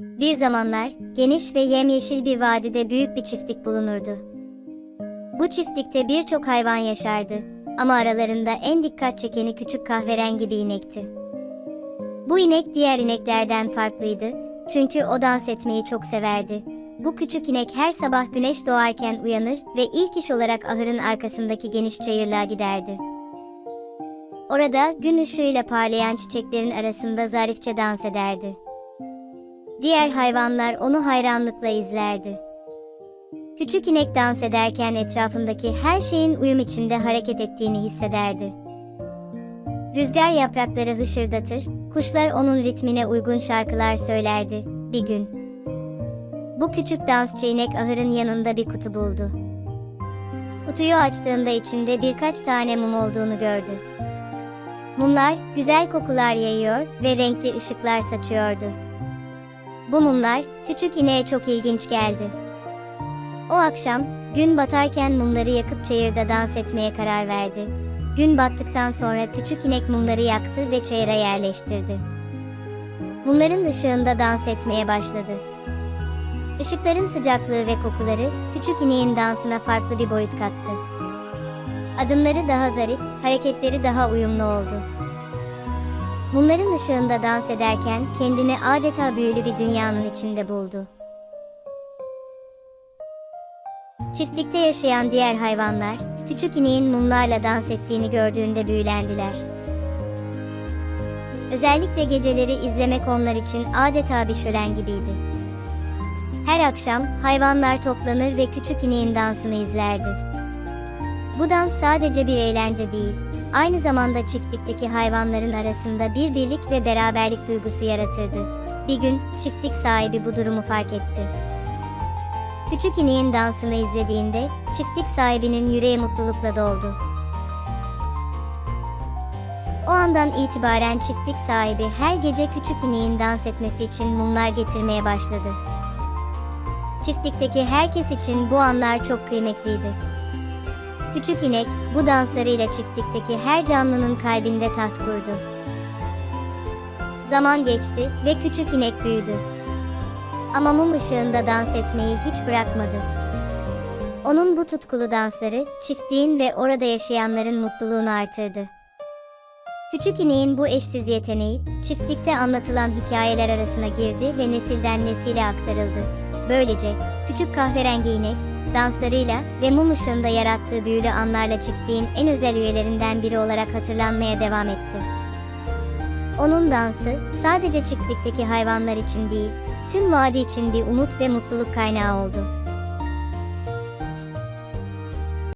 Bir zamanlar, geniş ve yemyeşil bir vadide büyük bir çiftlik bulunurdu. Bu çiftlikte birçok hayvan yaşardı ama aralarında en dikkat çekeni küçük kahverengi bir inekti. Bu inek diğer ineklerden farklıydı çünkü o dans etmeyi çok severdi. Bu küçük inek her sabah güneş doğarken uyanır ve ilk iş olarak ahırın arkasındaki geniş çayırlığa giderdi. Orada gün ışığıyla parlayan çiçeklerin arasında zarifçe dans ederdi. Diğer hayvanlar onu hayranlıkla izlerdi. Küçük inek dans ederken etrafındaki her şeyin uyum içinde hareket ettiğini hissederdi. Rüzgar yaprakları hışırdatır, kuşlar onun ritmine uygun şarkılar söylerdi. Bir gün. Bu küçük dansçı inek ahırın yanında bir kutu buldu. Kutuyu açtığında içinde birkaç tane mum olduğunu gördü. Mumlar güzel kokular yayıyor ve renkli ışıklar saçıyordu. Bu mumlar küçük ineğe çok ilginç geldi. O akşam gün batarken mumları yakıp çayırda dans etmeye karar verdi. Gün battıktan sonra küçük inek mumları yaktı ve çayıra yerleştirdi. Mumların ışığında dans etmeye başladı. Işıkların sıcaklığı ve kokuları küçük ineğin dansına farklı bir boyut kattı. Adımları daha zarif, hareketleri daha uyumlu oldu. Mumların ışığında dans ederken kendini adeta büyülü bir dünyanın içinde buldu. Çiftlikte yaşayan diğer hayvanlar, küçük ineğin mumlarla dans ettiğini gördüğünde büyülendiler. Özellikle geceleri izlemek onlar için adeta bir şölen gibiydi. Her akşam hayvanlar toplanır ve küçük ineğin dansını izlerdi. Bu dans sadece bir eğlence değil, aynı zamanda çiftlikteki hayvanların arasında bir birlik ve beraberlik duygusu yaratırdı. Bir gün çiftlik sahibi bu durumu fark etti. Küçük ineğin dansını izlediğinde çiftlik sahibinin yüreği mutlulukla doldu. O andan itibaren çiftlik sahibi her gece küçük ineğin dans etmesi için mumlar getirmeye başladı. Çiftlikteki herkes için bu anlar çok kıymetliydi. Küçük inek bu danslarıyla çiftlikteki her canlının kalbinde taht kurdu. Zaman geçti ve küçük inek büyüdü. Ama mum ışığında dans etmeyi hiç bırakmadı. Onun bu tutkulu dansları çiftliğin ve orada yaşayanların mutluluğunu artırdı. Küçük ineğin bu eşsiz yeteneği çiftlikte anlatılan hikayeler arasına girdi ve nesilden nesile aktarıldı. Böylece küçük kahverengi inek danslarıyla ve mum ışığında yarattığı büyülü anlarla çiftliğin en özel üyelerinden biri olarak hatırlanmaya devam etti. Onun dansı sadece çiftlikteki hayvanlar için değil, tüm vadi için bir umut ve mutluluk kaynağı oldu.